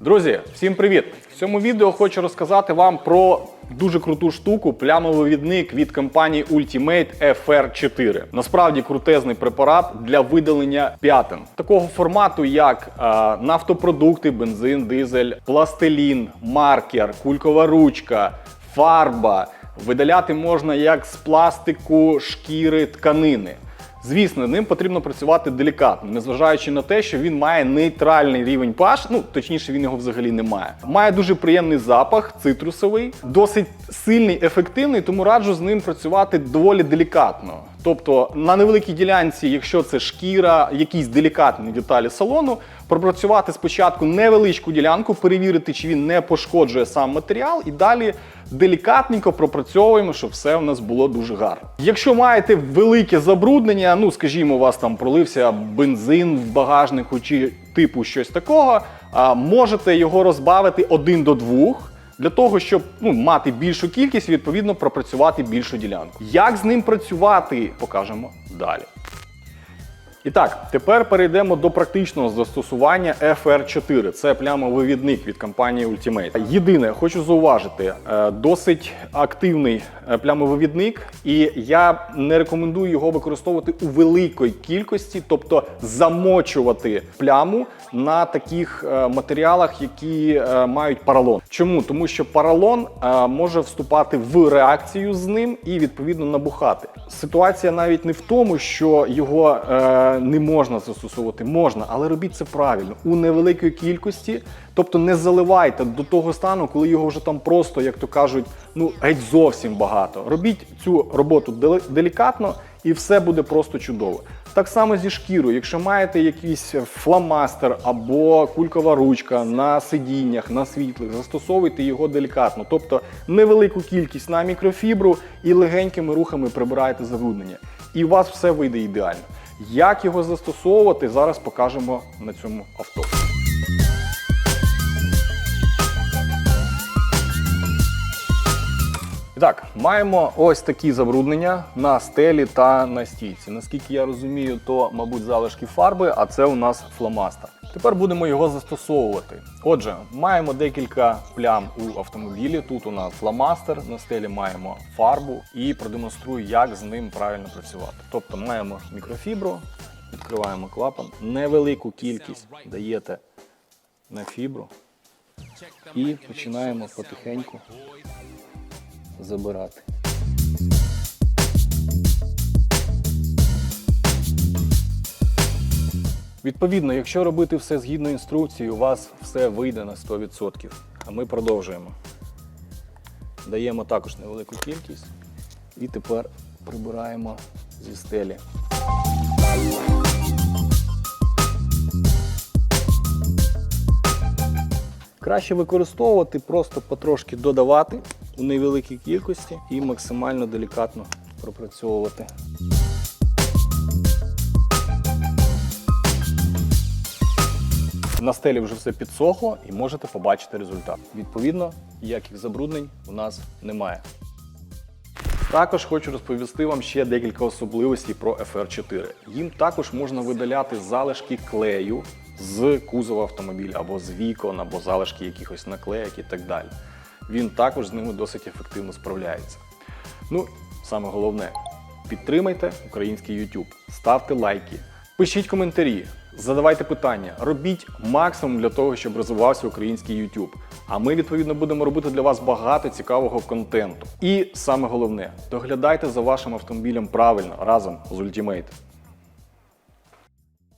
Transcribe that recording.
Друзі, всім привіт! В цьому відео хочу розказати вам про дуже круту штуку плямовивідник від компанії Ultimate FR4. Насправді крутезний препарат для видалення п'ятин такого формату, як е, нафтопродукти, бензин, дизель, пластилін, маркер, кулькова ручка, фарба. Видаляти можна як з пластику, шкіри, тканини. Звісно, ним потрібно працювати делікатно, незважаючи на те, що він має нейтральний рівень pH, ну точніше, він його взагалі не має. Має дуже приємний запах, цитрусовий, досить сильний, ефективний, тому раджу з ним працювати доволі делікатно. Тобто на невеликій ділянці, якщо це шкіра, якісь делікатні деталі салону, пропрацювати спочатку невеличку ділянку, перевірити, чи він не пошкоджує сам матеріал, і далі делікатненько пропрацьовуємо, щоб все у нас було дуже гарно. Якщо маєте велике забруднення, ну скажімо, у вас там пролився бензин в багажнику чи типу щось такого, можете його розбавити один до двох. Для того, щоб ну, мати більшу кількість відповідно пропрацювати більшу ділянку. Як з ним працювати, покажемо далі. І так, тепер перейдемо до практичного застосування FR4. Це плямовивідник від компанії Ultimate. Єдине, хочу зауважити, е, досить активний е, плямовивідник, і я не рекомендую його використовувати у великій кількості, тобто замочувати пляму на таких е, матеріалах, які мають паралон. Чому? Тому що паралон може вступати в реакцію з ним і відповідно набухати. Ситуація навіть не в тому, що його не можна застосовувати, можна, але робіть це правильно у невеликій кількості. Тобто не заливайте до того стану, коли його вже там просто, як то кажуть, ну геть зовсім багато. Робіть цю роботу делікатно, і все буде просто чудово. Так само зі шкірою, якщо маєте якийсь фломастер або кулькова ручка на сидіннях, на світлих, застосовуйте його делікатно, тобто невелику кількість на мікрофібру і легенькими рухами прибирайте забруднення. І у вас все вийде ідеально. Як його застосовувати, зараз покажемо на цьому авто. Так, маємо ось такі забруднення на стелі та на стійці. Наскільки я розумію, то, мабуть, залишки фарби, а це у нас фломастер. Тепер будемо його застосовувати. Отже, маємо декілька плям у автомобілі. Тут у нас фломастер, на стелі маємо фарбу і продемонструю, як з ним правильно працювати. Тобто маємо мікрофібру, відкриваємо клапан, невелику кількість даєте на фібру і починаємо потихеньку забирати. Відповідно, якщо робити все згідно інструкції, у вас все вийде на 100%. А ми продовжуємо. Даємо також невелику кількість і тепер прибираємо зі стелі. Краще використовувати, просто потрошки додавати у невеликій кількості і максимально делікатно пропрацьовувати. На стелі вже все підсохло і можете побачити результат. Відповідно, ніяких забруднень у нас немає. Також хочу розповісти вам ще декілька особливостей про FR4. Їм також можна видаляти залишки клею з кузова автомобіля або з вікон, або залишки якихось наклеїк і так далі. Він також з ними досить ефективно справляється. Ну, саме головне, підтримайте український YouTube, ставте лайки, пишіть коментарі, задавайте питання, робіть максимум для того, щоб розвивався український YouTube. А ми, відповідно, будемо робити для вас багато цікавого контенту. І саме головне, доглядайте за вашим автомобілем правильно разом з Ultimate.